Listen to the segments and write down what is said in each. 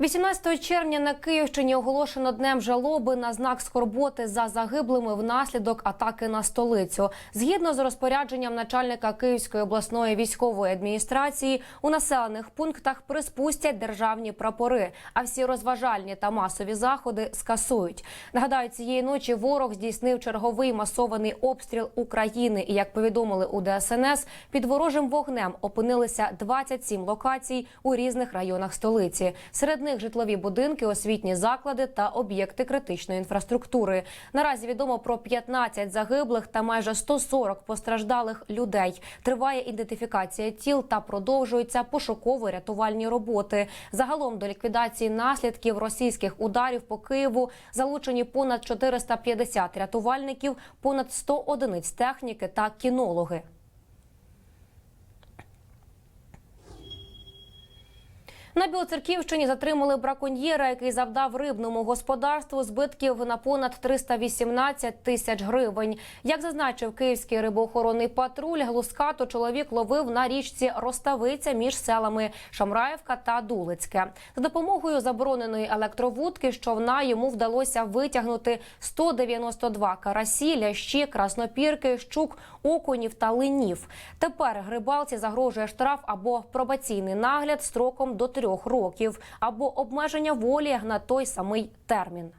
18 червня на Київщині оголошено днем жалоби на знак скорботи за загиблими внаслідок атаки на столицю. Згідно з розпорядженням начальника Київської обласної військової адміністрації, у населених пунктах приспустять державні прапори, а всі розважальні та масові заходи скасують. Нагадаю, цієї ночі ворог здійснив черговий масований обстріл України. І як повідомили у ДСНС, під ворожим вогнем опинилися 27 локацій у різних районах столиці. Серед них житлові будинки, освітні заклади та об'єкти критичної інфраструктури. Наразі відомо про 15 загиблих та майже 140 постраждалих людей. Триває ідентифікація тіл та продовжуються пошуково-рятувальні роботи. Загалом до ліквідації наслідків російських ударів по Києву залучені понад 450 рятувальників, понад 100 одиниць техніки та кінологи. На Білоцерківщині затримали браконьєра, який завдав рибному господарству збитків на понад 318 тисяч гривень. Як зазначив київський рибоохоронний патруль, глускату чоловік ловив на річці Роставиця між селами Шамраївка та Дулицьке. За допомогою забороненої електровудки човна йому вдалося витягнути 192 карасі, лящі, краснопірки, щук, окунів та линів. Тепер грибалці загрожує штраф або пробаційний нагляд строком до трьох років, або обмеження волі на той самий термін.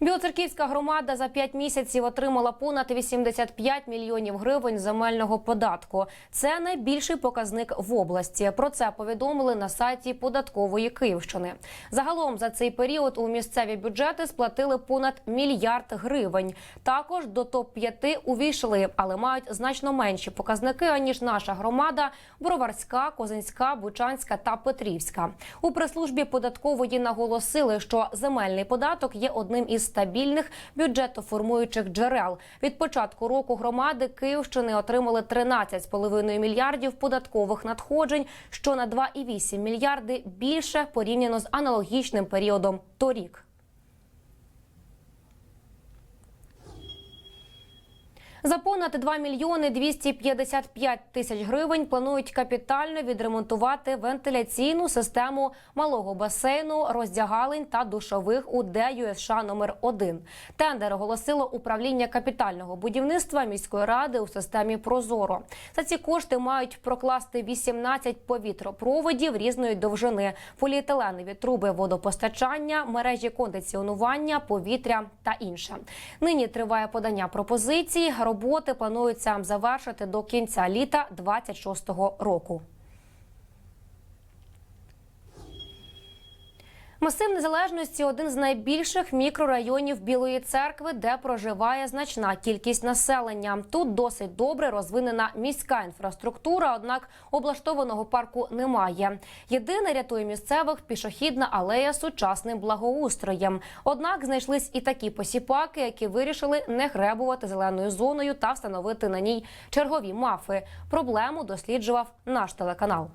Білоцерківська громада за 5 місяців отримала понад 85 мільйонів гривень земельного податку. Це найбільший показник в області. Про це повідомили на сайті податкової Київщини. Загалом за цей період у місцеві бюджети сплатили понад мільярд гривень. Також до топ 5 увійшли, але мають значно менші показники аніж наша громада: Броварська, Козинська, Бучанська та Петрівська. У прес-службі податкової наголосили, що земельний податок є одним із стабільних бюджетоформуючих джерел. Від початку року громади Київщини отримали 13,5 мільярдів податкових надходжень, що на 2,8 мільярди більше порівняно з аналогічним періодом торік. За понад 2 мільйони 255 тисяч гривень планують капітально відремонтувати вентиляційну систему малого басейну, роздягалень та душових у ДЮСШ номер 1 Тендер оголосило управління капітального будівництва міської ради у системі Прозоро. За ці кошти мають прокласти 18 повітропроводів різної довжини, поліетиленові труби водопостачання, мережі кондиціонування, повітря та інше. Нині триває подання пропозицій. Роботи плануються завершити до кінця літа 26-го року. Масив незалежності один з найбільших мікрорайонів Білої церкви, де проживає значна кількість населення. Тут досить добре розвинена міська інфраструктура, однак облаштованого парку немає. Єдине рятує місцевих пішохідна алея з сучасним благоустроєм. Однак знайшлись і такі посіпаки, які вирішили не гребувати зеленою зоною та встановити на ній чергові мафи. Проблему досліджував наш телеканал.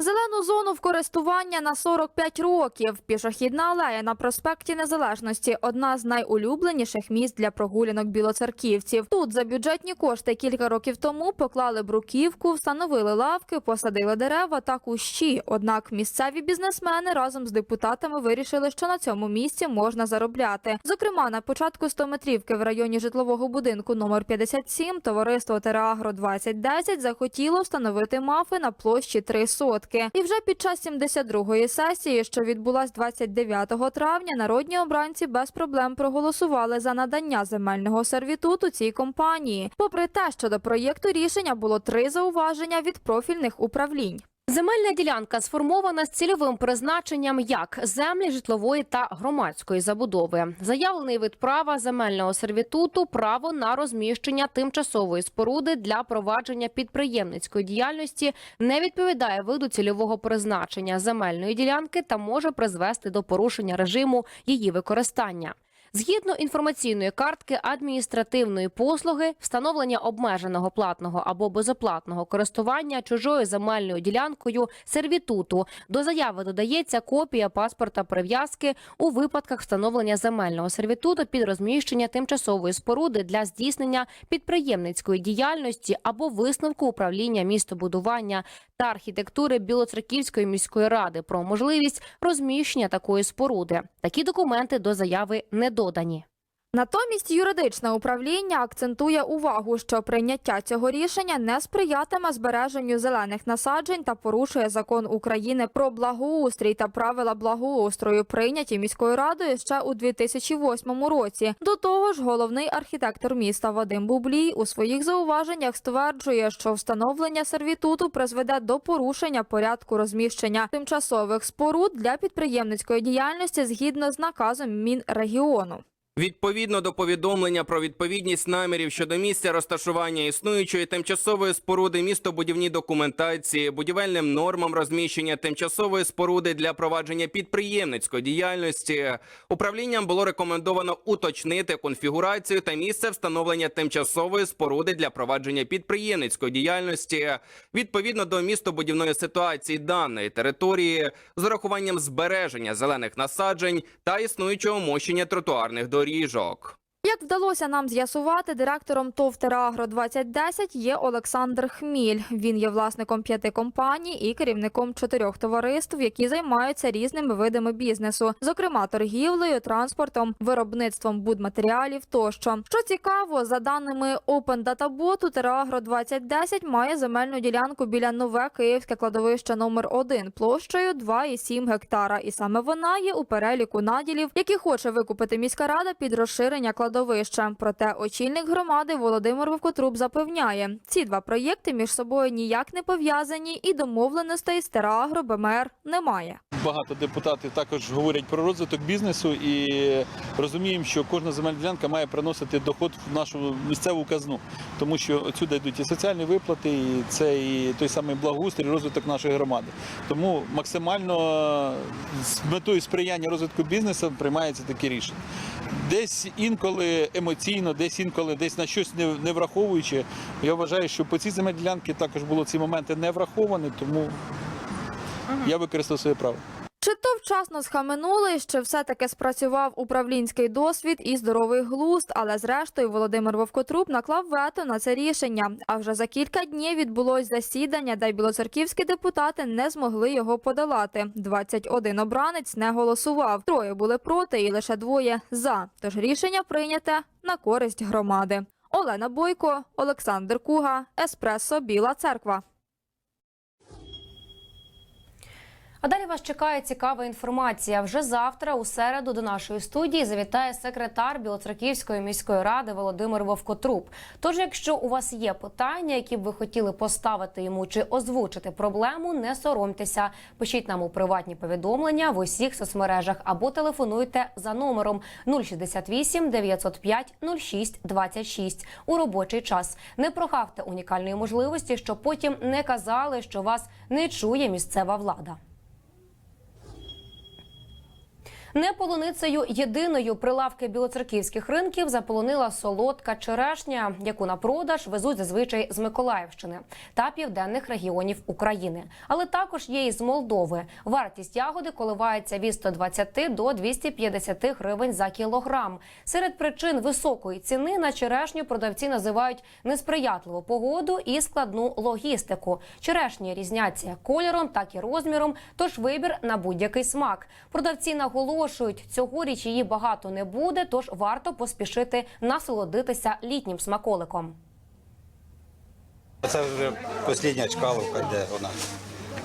Зелену зону в користування на 45 років. Пішохідна алея на проспекті Незалежності одна з найулюбленіших місць для прогулянок білоцерківців. Тут за бюджетні кошти кілька років тому поклали бруківку, встановили лавки, посадили дерева та кущі. Однак місцеві бізнесмени разом з депутатами вирішили, що на цьому місці можна заробляти. Зокрема, на початку 100-метрівки в районі житлового будинку номер 57 товариство Тереагро 2010 захотіло встановити мафи на площі 3 сотки. І вже під час 72-ї сесії, що відбулась 29 травня, народні обранці без проблем проголосували за надання земельного сервітуту цій компанії. Попри те, що до проєкту рішення було три зауваження від профільних управлінь. Земельна ділянка сформована з цільовим призначенням як землі житлової та громадської забудови. Заявлений вид права земельного сервітуту право на розміщення тимчасової споруди для провадження підприємницької діяльності не відповідає виду цільового призначення земельної ділянки та може призвести до порушення режиму її використання. Згідно інформаційної картки адміністративної послуги, встановлення обмеженого платного або безоплатного користування чужою земельною ділянкою сервітуту до заяви додається копія паспорта прив'язки у випадках встановлення земельного сервітуту під розміщення тимчасової споруди для здійснення підприємницької діяльності або висновку управління містобудування та архітектури Білоцерківської міської ради про можливість розміщення такої споруди. Такі документи до заяви не додані. Натомість юридичне управління акцентує увагу, що прийняття цього рішення не сприятиме збереженню зелених насаджень та порушує закон України про благоустрій та правила благоустрою, прийняті міською радою ще у 2008 році. До того ж, головний архітектор міста Вадим Бублій у своїх зауваженнях стверджує, що встановлення сервітуту призведе до порушення порядку розміщення тимчасових споруд для підприємницької діяльності згідно з наказом Мінрегіону. Відповідно до повідомлення про відповідність намірів щодо місця розташування існуючої тимчасової споруди містобудівній документації, будівельним нормам розміщення тимчасової споруди для провадження підприємницької діяльності, управлінням було рекомендовано уточнити конфігурацію та місце встановлення тимчасової споруди для провадження підприємницької діяльності. Відповідно до містобудівної ситуації даної території з урахуванням збереження зелених насаджень та існуючого мощення тротуарних доріжок. Як вдалося нам з'ясувати, директором ТОВ «Тераагро 2010 є Олександр Хміль. Він є власником п'яти компаній і керівником чотирьох товариств, які займаються різними видами бізнесу, зокрема торгівлею, транспортом, виробництвом будматеріалів тощо. Що цікаво, за даними Open Data Bot, «Тераагро 2010 має земельну ділянку біля нове київське кладовище номер 1 площею 2,7 гектара, і саме вона є у переліку наділів, які хоче викупити міська рада під розширення кладовища. Проте очільник громади Володимир Вовкотруб запевняє, ці два проєкти між собою ніяк не пов'язані, і домовленостей з Терагро БМР немає. Багато депутатів також говорять про розвиток бізнесу і розуміємо, що кожна земельна ділянка має приносити доход в нашу місцеву казну, тому що отсюди йдуть і соціальні виплати, і це і той самий благоустрій, розвиток нашої громади. Тому максимально з метою сприяння розвитку бізнесу приймається такі рішення. Десь інколи емоційно, десь інколи десь на щось не, не враховуючи. Я вважаю, що по цій земельній ділянці також було ці моменти не враховані, тому я використав своє право. Чи то вчасно схаменули, що все-таки спрацював управлінський досвід і здоровий глузд, але зрештою Володимир Вовкотруб наклав вето на це рішення. А вже за кілька днів відбулось засідання, де білоцерківські депутати не змогли його подолати. 21 обранець не голосував. Троє були проти і лише двоє за. Тож рішення прийняте на користь громади. Олена Бойко, Олександр Куга, Еспресо, Біла Церква. А далі вас чекає цікава інформація. Вже завтра, у середу, до нашої студії завітає секретар Білоцерківської міської ради Володимир Вовкотруб. Тож, якщо у вас є питання, які б ви хотіли поставити йому чи озвучити проблему, не соромтеся. Пишіть нам у приватні повідомлення в усіх соцмережах або телефонуйте за номером 068 905 06 26 у робочий час. Не прохавте унікальної можливості, щоб потім не казали, що вас не чує місцева влада. Не полуницею єдиною прилавки білоцерківських ринків заполонила солодка черешня, яку на продаж везуть зазвичай з Миколаївщини та південних регіонів України. Але також є і з Молдови. Вартість ягоди коливається від 120 до 250 гривень за кілограм. Серед причин високої ціни на черешню продавці називають несприятливу погоду і складну логістику. Черешні різняться кольором, так і розміром, тож вибір на будь-який смак. Продавці наголошують, цьогоріч її багато не буде, тож варто поспішити насолодитися літнім смаколиком. Це вже остання чкаловка, де вона.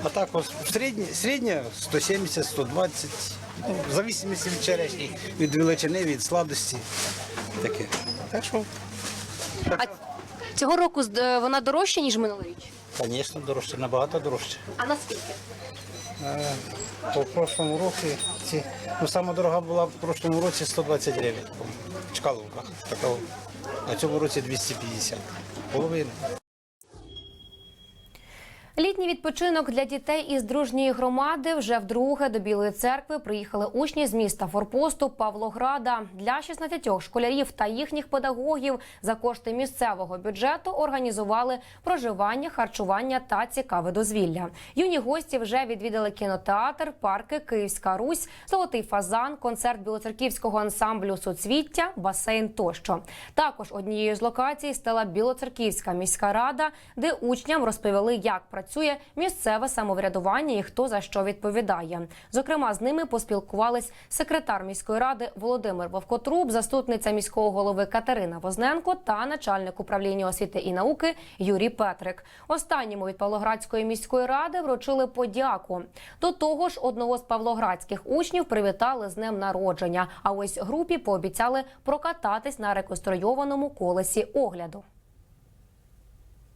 А так ось середня, середня 170, 120, ну, в зависимості від черешні, від величини, від сладості. Таке. Так що, А цього року е, вона дорожча ніж минулоріч. звісно, дорожче, набагато дорожче. А наскільки? Е, По прошлому році ці, ну, сама дорога була в прошлому році 120 гривень. В чкаловках. А цьому році 250. Половина. Літній відпочинок для дітей із дружньої громади вже вдруге до Білої церкви приїхали учні з міста Форпосту Павлограда. Для 16 школярів та їхніх педагогів за кошти місцевого бюджету організували проживання, харчування та цікаве дозвілля. Юні гості вже відвідали кінотеатр, парки Київська Русь, Золотий фазан, концерт білоцерківського ансамблю Соцвіття, басейн тощо. Також однією з локацій стала Білоцерківська міська рада, де учням розповіли, як працює місцеве самоврядування і хто за що відповідає. Зокрема, з ними поспілкувались секретар міської ради Володимир Вовкотруб, заступниця міського голови Катерина Возненко та начальник управління освіти і науки Юрій Петрик. Останньому від Павлоградської міської ради вручили подяку. До того ж, одного з павлоградських учнів привітали з днем народження. А ось групі пообіцяли прокататись на реконструйованому колесі огляду.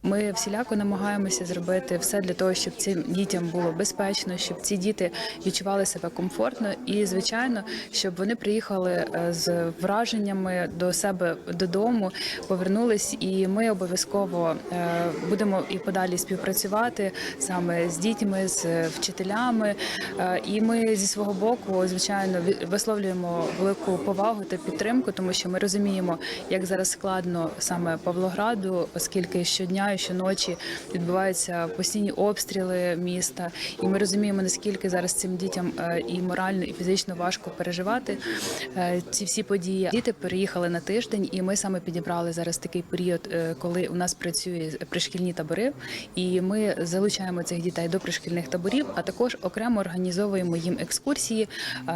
Ми всіляко намагаємося зробити все для того, щоб цим дітям було безпечно, щоб ці діти відчували себе комфортно, і звичайно, щоб вони приїхали е, з враженнями до себе додому, повернулись, і ми обов'язково е, будемо і подалі співпрацювати саме з дітьми, з вчителями. Е, І ми зі свого боку, звичайно, висловлюємо велику повагу та підтримку, тому що ми розуміємо, як зараз складно саме Павлограду, оскільки щодня щоночі відбуваються постійні обстріли міста, і ми розуміємо, наскільки зараз цим дітям е, і морально, і фізично важко переживати е, ці всі події. Діти переїхали на тиждень, і ми саме підібрали зараз такий період, е, коли у нас працює пришкільні табори, і ми залучаємо цих дітей до пришкільних таборів, а також окремо організовуємо їм екскурсії,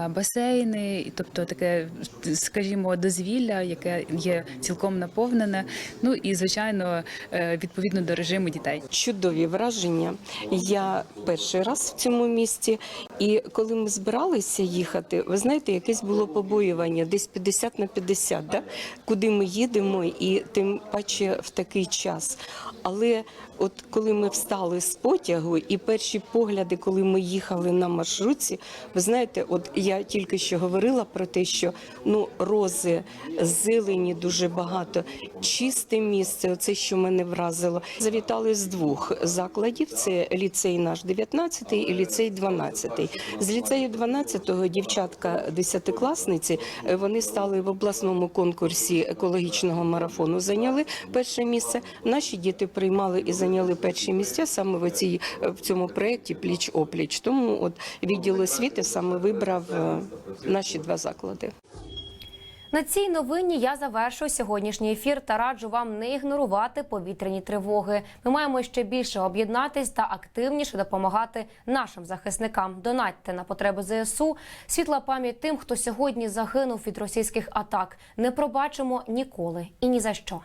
басейни, тобто таке, скажімо, дозвілля, яке є цілком наповнене. Ну і звичайно, е, відповідно до режиму дітей. чудові враження. Я перший раз в цьому місті, і коли ми збиралися їхати, ви знаєте, якесь було побоювання, десь 50 на 50, да? куди ми їдемо, і тим паче в такий час. Але от коли ми встали з потягу, і перші погляди, коли ми їхали на маршрутці, ви знаєте, от я тільки що говорила про те, що ну рози, зелені дуже багато, чисте місце. Оце що мене вразило. Завітали з двох закладів: це ліцей наш 19 і ліцей 12. З ліцею 12 дівчатка десятикласниці е, вони стали в обласному конкурсі екологічного марафону. Зайняли перше місце. Наші діти приймали і зайняли перші місця саме в цій в цьому проєкті пліч опліч. Тому от відділ освіти саме вибрав е, наші два заклади. На цій новині я завершую сьогоднішній ефір та раджу вам не ігнорувати повітряні тривоги. Ми маємо ще більше об'єднатись та активніше допомагати нашим захисникам. Донатьте на потреби ЗСУ. Світла пам'ять тим, хто сьогодні загинув від російських атак. Не пробачимо ніколи і ні за що.